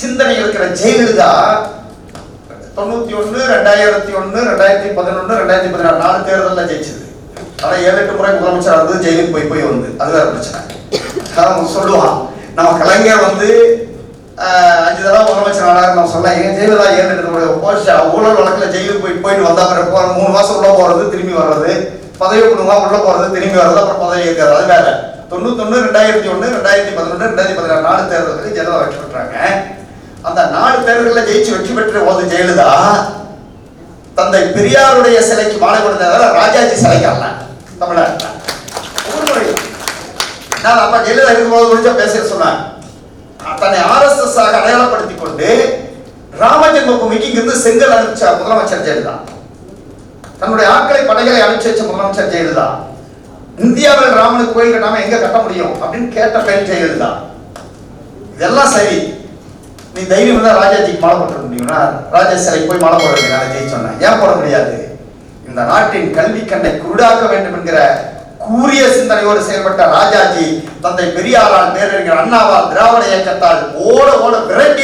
சிந்தனை இருக்கிற ஜெயலலிதா தொண்ணூத்தி ஒண்ணு ரெண்டாயிரத்தி ஒண்ணு ரெண்டாயிரத்தி பதினொன்னு ரெண்டாயிரத்தி பதினாறு நாலு தேர்தலில் ஜெயிச்சது. ஆனா ஏழு எட்டு முறை முதலமைச்சர் வந்து ஜெயிலுக்கு போய் போய் வந்து. அது வேற பிரச்சனை. சொல்லுவான். நம்ம கலைஞர் வந்து அஞ்சு தடவை முதலமைச்சர் ஆனார் நம்ம சொல்ல ஏன் ஜெயலலிதா ஏழு எட்டு முறை போச்சு ஊழல் வழக்கில் ஜெயிலுக்கு போய் போயிட்டு வந்தா அப்புறம் மூணு மாசம் உள்ள போறது திரும்பி வர்றது. பதவி கொடுங்க உள்ள போறது திரும்பி வர்றது அப்புறம் பதவி இருக்கிறது அது வேற. தொண்ணூத்தொன்னு ரெண்டாயிரத்தி ஒன்று ரெண்டாயிரத்தி பதினொன்று ரெண்டாயிரத்தி பதினாறு நாலு தேர்தலுக்கு ஜெயலலிதா வெற்றி பெற்றாங்க. அந்த நாலு தேர்தலில் ஜெயிச்சு வெற்றி பெற்ற போது ஜெயலலிதா தந்தை பெரியாருடைய சிலைக்கு மாலை கொடுத்ததால ராஜாஜி சிலைக்கு அல்ல தமிழ்நாட்டில். நான் அப்ப ஜெயலலிதா இருக்கும்போது முடிஞ்சா பேச சொன்னேன் தன்னை ஆர்எஸ்எஸ் ஆக அடையாளப்படுத்திக் கொண்டு ராமஜென்ம பூமிக்கு இங்கிருந்து செங்கல் அனுப்பிச்ச முதலமைச்சர் ஜெயலலிதா. தன்னுடைய ஆட்களை படைகளை அனுப்பிச்சு வச்ச முதலமைச்சர் ஜெயலலிதா. இந்தியாவில் ராமனுக்கு கோயில் கட்டாம எங்க கட்ட முடியும் அப்படின்னு கேட்ட பெயர் ஜெயலலிதா. இதெல்லாம் சரி. நீ தைரியம் இருந்தா ராஜாஜிக்கு மாலை போட்டுற முடியும்னா ராஜா சிலைக்கு போய் மாலை போட வேண்டிய ஜெயிச்சு சொன்னேன். ஏன் போட முடியாது? இந்த நாட்டின் கல்வி கண்ணை குருடாக்க வேண்டும் என்கிற கூரிய சிந்தனையோடு செயல்பட்ட ராஜாஜி தந்தை பெரியாரால் பேரறிஞர் அண்ணாவால் திராவிட இயக்கத்தால் ஓட ஓட விரட்டி